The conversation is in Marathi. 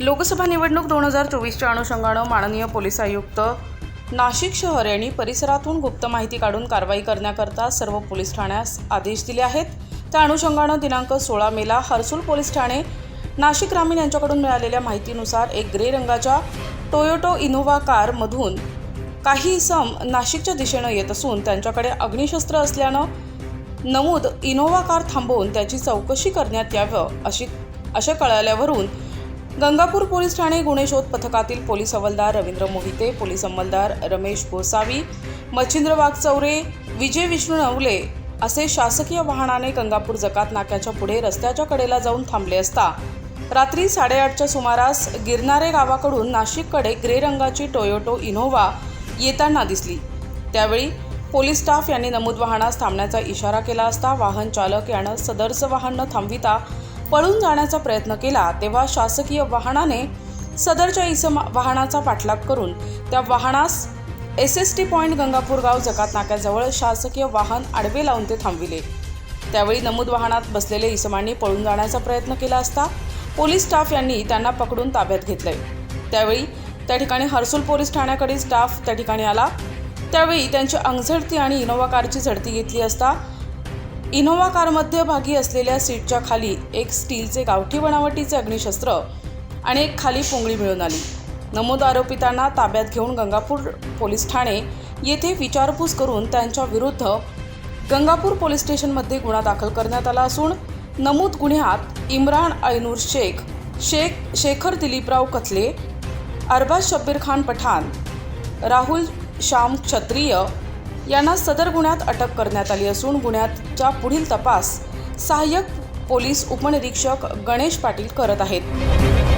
लोकसभा निवडणूक दोन हजार चोवीसच्या अनुषंगानं माननीय पोलीस आयुक्त नाशिक शहर यांनी परिसरातून गुप्त माहिती काढून कारवाई करण्याकरता सर्व पोलीस ठाण्यास आदेश दिले आहेत. त्या अनुषंगानं दिनांक सोळा मेला हर्सुल पोलीस ठाणे नाशिक ग्रामीण यांच्याकडून मिळालेल्या माहितीनुसार एक ग्रे रंगाच्या टोयोटो इनोव्हा कारमधून काही इसम नाशिकच्या दिशेनं येत असून त्यांच्याकडे अग्निशस्त्र असल्यानं नमूद इनोव्हा कार थांबवून त्याची चौकशी करण्यात यावं अशी असे कळाल्यावरून गंगापूर पोलीस ठाणे गुन्हे शोध पथकातील पोलीस हवालदार रवींद्र मोहिते पोलीस अंमलदार रमेश गोसावी मच्छिंद्र वाघचौरे विजय विष्णू नवले असे शासकीय वाहनाने गंगापूर जकात नाक्याच्या पुढे रस्त्याच्या कडेला जाऊन थांबले असता रात्री साडेआठच्या सुमारास गिरणारे गावाकडून नाशिककडे ग्रे रंगाची टोयोटो इनोव्हा येताना दिसली. त्यावेळी पोलीस स्टाफ यांनी नमूद वाहनास थांबण्याचा इशारा केला असता वाहन चालक यानं सदरचं वाहन न थांबविता पळून जाण्याचा प्रयत्न केला तेव्हा शासकीय वाहनाने सदरच्या इसम वाहनाचा पाठलाग करून त्या वाहनास S S T point Gangapur गाव जकात नाक्याजवळ शासकीय वाहन आडवे लावून ते थांबविले. त्यावेळी नमूद वाहनात बसलेले इसमांनी पळून जाण्याचा प्रयत्न केला असता पोलीस स्टाफ यांनी त्यांना पकडून ताब्यात घेतले त्यावेळी त्या ठिकाणी हर्सुल पोलीस ठाण्याकडील स्टाफ त्या ठिकाणी आला. त्यावेळी त्यांची अंगझडती आणि इनोव्हा कारची झडती घेतली असता इनोव्हा कार मध्यभागी असलेल्या सीटच्या खाली एक स्टीलचे गावठी बनावटीचे अग्निशस्त्र आणि एक खाली पोंगळी मिळून आली. नमूद आरोपितांना ताब्यात घेऊन गंगापूर पोलीस ठाणे येथे विचारपूस करून त्यांच्या विरुद्ध गंगापूर पोलीस स्टेशनमध्ये गुन्हा दाखल करण्यात आला असून नमूद गुन्ह्यात इम्रान ऐनूर शेख शेख शेखर दिलीपराव कथले अरबाज शब्बीर खान पठाण राहुल श्याम क्षत्रिय यांना सदर गुन्ह्यात अटक करण्यात आली असून गुन्ह्याचा पुढील तपास सहाय्यक पोलीस उपनिरीक्षक गणेश पाटील करत आहेत.